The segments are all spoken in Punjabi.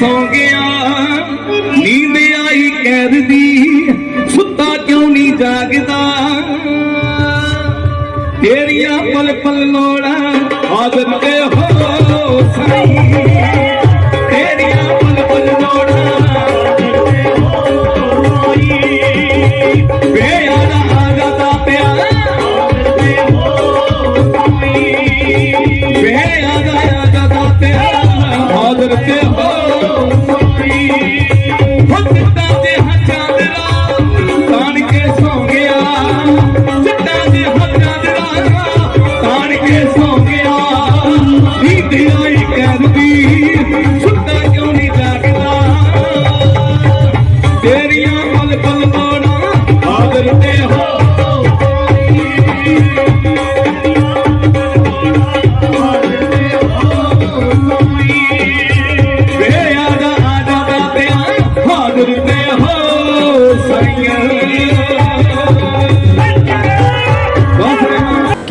ਸੌ ਗਿਆ। ਨੀਂਦ ਆਈ ਕੈਦ ਦੀ, ਸੁੱਤਾ ਕਿਉਂ ਨਹੀਂ ਜਾਗਦਾ? ਤੇਰੀਆਂ ਪਲ ਪਲ ਲੋੜਾਂ ਆਦਤ ਤੇ ਹੋ ਸਾਈ ਤੇਰੀਆਂ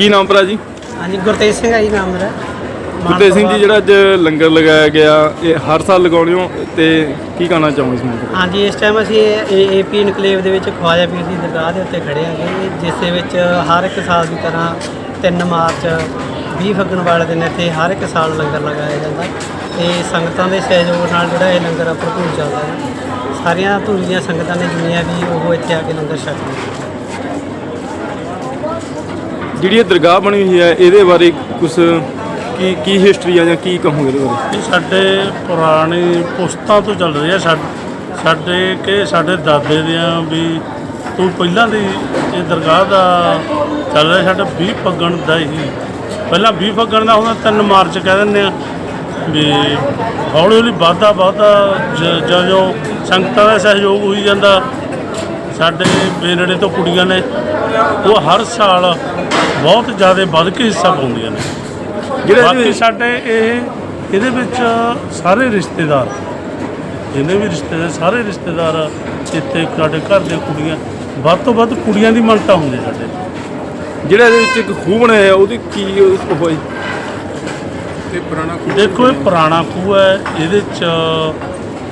ਕੀ ਨਾਮ ਭਰਾ ਜੀ? ਹਾਂਜੀ ਗੁਰਤੇਜ ਸਿੰਘ ਆ ਜੀ ਨਾਮ ਮੇਰਾ। ਗੁਰਤੇਜ ਸਿੰਘ ਜੀ ਜਿਹੜਾ ਅੱਜ ਲੰਗਰ ਲਗਾਇਆ ਗਿਆ ਇਹ ਹਰ ਸਾਲ ਲਗਾਉਂਦੇ ਹੋ ਤੇ ਕੀ ਕਹਿਣਾ ਚਾਹੋਗੇ ਇਸ ਮੌਕੇ? ਹਾਂਜੀ ਇਸ ਟਾਈਮ ਅਸੀਂ ਏਪੀ ਇਨਕਲੇਵ ਦੇ ਵਿੱਚ ਖਵਾਜਾ ਪੀਰ ਦੀ ਦਰਗਾਹ ਦੇ ਉੱਤੇ ਖੜੇ ਹਾਂਗੇ ਜਿਸ ਦੇ ਵਿੱਚ ਹਰ ਇੱਕ ਸਾਲ ਦੀ ਤਰ੍ਹਾਂ 3 ਮਾਰਚ 20 ਫੱਗਣ ਵਾਲੇ ਦਿਨ ਇੱਥੇ ਹਰ ਇੱਕ ਸਾਲ ਲੰਗਰ ਲਗਾਇਆ ਜਾਂਦਾ। ਤੇ ਸੰਗਤਾਂ ਦੇ ਸਹਿਯੋਗ ਨਾਲ ਜਿਹੜਾ ਇਹ ਲੰਗਰ ਭਰਪੂਰ ਚੱਲਦਾ ਹੈ। ਸਾਰੀਆਂ ਧੂਰੀ ਦੀਆਂ ਸੰਗਤਾਂ ਨੇ ਜਿੰਨੀਆਂ ਵੀ ਉਹ ਇੱਥੇ ਆ ਕੇ ਲੰਗਰ ਛਕਦੇ ਜਿਹੜੀ ਇਹ ਦਰਗਾਹ ਬਣੀ ਹੋਈ ਹੈ, ਇਹਦੇ ਬਾਰੇ ਕੁਝ ਕੀ ਕੀ ਹਿਸਟਰੀ ਆ ਜਾਂ ਕੀ ਕਹੋਗੇ ਇਹਦੇ ਬਾਰੇ? ਇਹ ਸਾਡੇ ਪੁਰਾਣੇ ਪੁਸਤਾਂ ਤੋਂ ਚੱਲ ਰਹੀ ਹੈ ਸਾਡ- ਸਾਡੇ ਕਿ ਸਾਡੇ ਦਾਦੇ ਦੀਆਂ ਵੀ ਤੋਂ ਪਹਿਲਾਂ ਦੀ ਇਹ ਦਰਗਾਹ ਦਾ ਚੱਲ ਰਿਹਾ, ਸਾਡਾ 20 ਫੱਗਣ ਦਾ ਹੀ। ਪਹਿਲਾਂ 20 ਫੱਗਣ ਦਾ ਹੁੰਦਾ 3 ਮਾਰਚ ਕਹਿ ਦਿੰਦੇ ਆ ਵੀ ਹੌਲੀ ਹੌਲੀ ਵਾਧਾ ਵਾਧਾ ਜਦੋਂ ਸੰਗਤਾਂ ਦਾ ਸਹਿਯੋਗ ਹੋਈ ਜਾਂਦਾ। ਸਾਡੇ ਬੇਨੜੇ ਤੋਂ ਕੁੜੀਆਂ ਨੇ, ਉਹ ਹਰ ਸਾਲ ਬਹੁਤ ਜ਼ਿਆਦਾ ਵੱਧ ਕੇ ਹਿੱਸਾ ਪਾਉਂਦੀਆਂ ਨੇ। ਜਿਹੜੇ ਬਾਕੀ ਸਾਡੇ ਇਹ ਇਹਦੇ ਵਿੱਚ ਸਾਰੇ ਰਿਸ਼ਤੇਦਾਰ ਜਿੰਨੇ ਵੀ ਰਿਸ਼ਤੇਦਾਰ ਸਾਰੇ ਰਿਸ਼ਤੇਦਾਰ ਇੱਥੇ ਸਾਡੇ ਘਰ ਦੇ ਕੁੜੀਆਂ ਵੱਧ ਤੋਂ ਵੱਧ ਕੁੜੀਆਂ ਦੀ ਮੰਨਤਾ ਹੁੰਦੀ ਸਾਡੇ। ਜਿਹੜਾ ਇਹਦੇ ਵਿੱਚ ਇੱਕ ਖੂਹ ਬਣਿਆ ਹੈ ਉਹਦੀ ਕੀ ਹੋਈ ਦੇਖੋ ਇਹ ਪੁਰਾਣਾ ਖੂਹ ਹੈ ਇਹਦੇ ਚ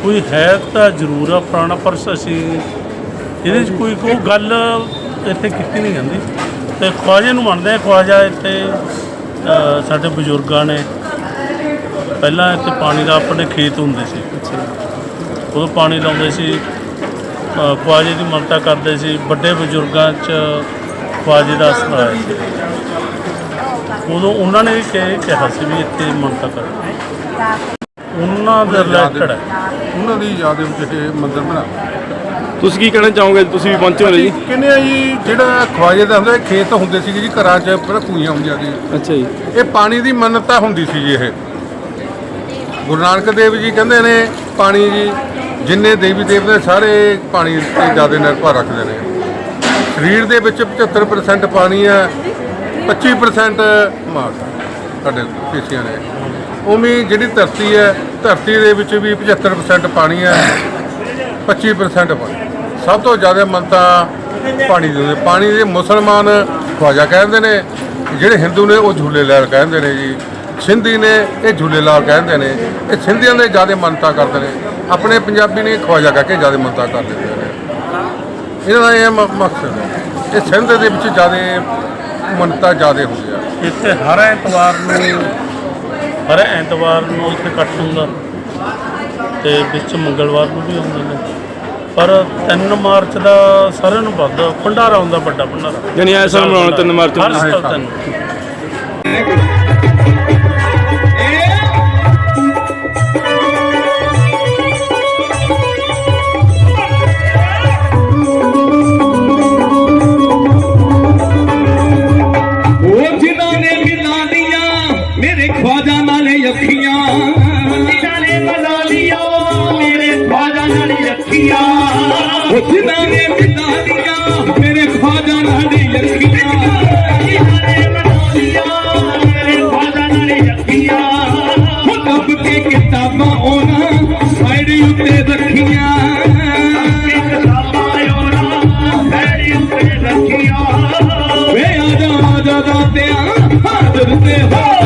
ਕੋਈ ਹੈ ਤਾਂ ਜ਼ਰੂਰ ਆ ਪੁਰਾਣਾ ਪਰ ਅਸੀਂ ਇਹਦੇ ਚ ਕੋਈ ਕੋਈ ਗੱਲ ਇੱਥੇ ਕੀਤੀ ਨਹੀਂ ਜਾਂਦੀ। ਤੇ ਖਵਾਜੇ ਨੂੰ ਮੰਨਦੇ ਆ ਖਵਾਜਾ ਇੱਥੇ ਅ, ਸਾਡੇ ਬਜ਼ੁਰਗਾਂ ਨੇ ਪਹਿਲਾਂ ਇੱਥੇ ਪਾਣੀ ਦਾ ਆਪਣੇ ਖੇਤ ਹੁੰਦੇ ਸੀ। ਉਦੋਂ ਪਾਣੀ ਲਾਉਂਦੇ ਸੀ ਅ, ਖਵਾਜੇ ਦੀ ਮੰਨਤਾ ਕਰਦੇ ਸੀ ਵੱਡੇ ਬਜ਼ੁਰਗਾਂ 'ਚ ਖਵਾਜੇ ਦਾ ਅਸਰ ਆਇਆ ਸੀ। ਉਦੋਂ ਉਹਨਾਂ ਨੇ ਵੀ ਕਿ- ਕਿਹਾ ਸੀ ਵੀ ਇੱਥੇ ਮੰਨਤਾ ਕਰੋ। ਉਹਨਾਂ ਦੇ ਰਿਲੇਟਡ ਹੈ ਉਹਨਾਂ ਦੀ ਯਾਦ ਵਿੱਚ ਇਹ ਮੰਦਿਰ ਬਣਾ ਤੁਸੀਂ ਕੀ ਕਹਿਣਾ ਚਾਹੋਗੇ? ਤੁਸੀਂ ਵੀ ਪਹੁੰਚੇ ਹੋ ਜੀ। ਕਹਿੰਦੇ ਆ ਜੀ ਜਿਹੜਾ ਖਵਾਜੇ ਦਾ ਹੁੰਦਾ ਇਹ ਖੇਤ ਹੁੰਦੇ ਸੀਗੇ ਜੀ ਘਰਾਂ 'ਚ ਪਰ ਕੂਈਆਂ ਹੁੰਦੀਆਂ ਸੀ। ਅੱਛਾ ਜੀ। ਇਹ ਪਾਣੀ ਦੀ ਮੰਨਤਾ ਹੁੰਦੀ ਸੀ ਜੀ ਇਹ। ਗੁਰੂ ਨਾਨਕ ਦੇਵ ਜੀ ਕਹਿੰਦੇ ਨੇ ਪਾਣੀ ਜੀ ਜਿੰਨੇ ਦੇਵੀ ਦੇਵਤੇ ਸਾਰੇ ਪਾਣੀ ਤੇ ਜ਼ਿਆਦਾ ਨਿਰਭਰ ਰੱਖਦੇ ਨੇ। ਸਰੀਰ ਦੇ ਵਿੱਚ 75% ਪਾਣੀ ਹੈ 25% ਮਾਸ ਸਾਡੇ ਪੇਸ਼ੀਆਂ ਨੇ। ਉਵੇਂ ਜਿਹੜੀ ਧਰਤੀ ਹੈ ਧਰਤੀ ਦੇ ਵਿੱਚ ਵੀ 75% ਪਾਣੀ ਹੈ 25% ਪਾਣੀ। ਸਭ ਤੋਂ ਜ਼ਿਆਦਾ ਮੰਨਤਾ ਪਾਣੀ ਦੀ ਹੁੰਦੀ ਪਾਣੀ ਦੇ ਮੁਸਲਮਾਨ ਖਵਾਜਾ ਕਹਿੰਦੇ ਨੇ, ਜਿਹੜੇ ਹਿੰਦੂ ਨੇ ਉਹ ਝੂਲੇ ਲਾਲ ਕਹਿੰਦੇ ਨੇ ਜੀ। ਸਿੰਧੀ ਨੇ ਇਹ ਝੂਲੇ ਲਾਲ ਕਹਿੰਦੇ ਨੇ। ਇਹ ਸਿੰਧੀਆਂ ਦੇ ਜ਼ਿਆਦਾ ਮੰਨਤਾ ਕਰਦੇ ਨੇ। ਆਪਣੇ ਪੰਜਾਬੀ ਨੇ ਖਵਾਜਾ ਕਹਿ ਕੇ ਜ਼ਿਆਦਾ ਮੰਨਤਾ ਕਰ ਦਿੰਦੇ ਨੇ ਇਹਨਾਂ ਦਾ ਇਹ ਮਕਸਦ ਹੈ। ਇਹ ਸਿੰਧ ਦੇ ਵਿੱਚ ਜ਼ਿਆਦਾ ਮੰਨਤਾ ਜ਼ਿਆਦਾ ਹੁੰਦੀ ਆ ਇੱਥੇ ਹਰ ਐਤਵਾਰ ਨੂੰ, ਹਰ ਐਤਵਾਰ ਨੂੰ ਇੱਥੇ ਇਕੱਠ ਹੁੰਦਾ। ਤੇ ਵਿੱਚ ਮੰਗਲਵਾਰ ਨੂੰ ਵੀ ਆਉਂਦੇ ਨੇ। ਪਰ 3 ਮਾਰਚ ਦਾ ਸਾਰਿਆਂ ਨੂੰ ਵੱਧ ਭੰਡਾਰਾ ਹੁੰਦਾ ਵੱਡਾ ਭੰਡਾਰਾ। ਯਾਨੀ ਇਸ ਸਾਲ ਮਨਾਉਣਾ 3 ਮਾਰਚ ਨੂੰ। ਹਰ ਸਾਲ ਤਿੰਨ। ਉਹ ਜਿਨ੍ਹਾਂ ਨੇ ਮਿਲਾ ਲੀਆਂ ਮੇਰੇ ਖਵਾਜਾ ਨਾਲੇ ਅੱਖੀਆਂ। ਜਿਨ੍ਹਾਂ ਨੇ ਮਿਲਾ ਲੀਆਂ ਮੇਰੇ ਖਵਾਜਾ ਨਾਲੇ ਅੱਖੀਆਂ। ਉਹ ਜਿਨ੍ਹਾਂ ਨੇ ਮਿਲਾ ਲੀਆਂ, ਮੇਰੇ ਖਵਾਜਾ ਨਾਲੇ ਅੱਖੀਆਂ ਜਿਨ੍ਹਾਂ ਨੇ ਮਿਲਾ ਲੀਆਂ ਮੇਰੇ ਖਵਾਜਾ ਨਾਲੇ ਅੱਖੀਆਂ ਉਹ ਦੱਬ ਕੇ ਕਿਤਾਬਾਂ ਉਹਨਾਂ ਸਾਈਡ ਉੱਤੇ ਰੱਖੀਆਂ। ਕਿਤਾਬਾਂ ਉਹਨਾਂ ਸਾਈਡ ਉੱਤੇ ਰੱਖੀਆਂ ਦਾਤਿਆ ਹਾਜ਼ਰ ਤੇ ਹੋ।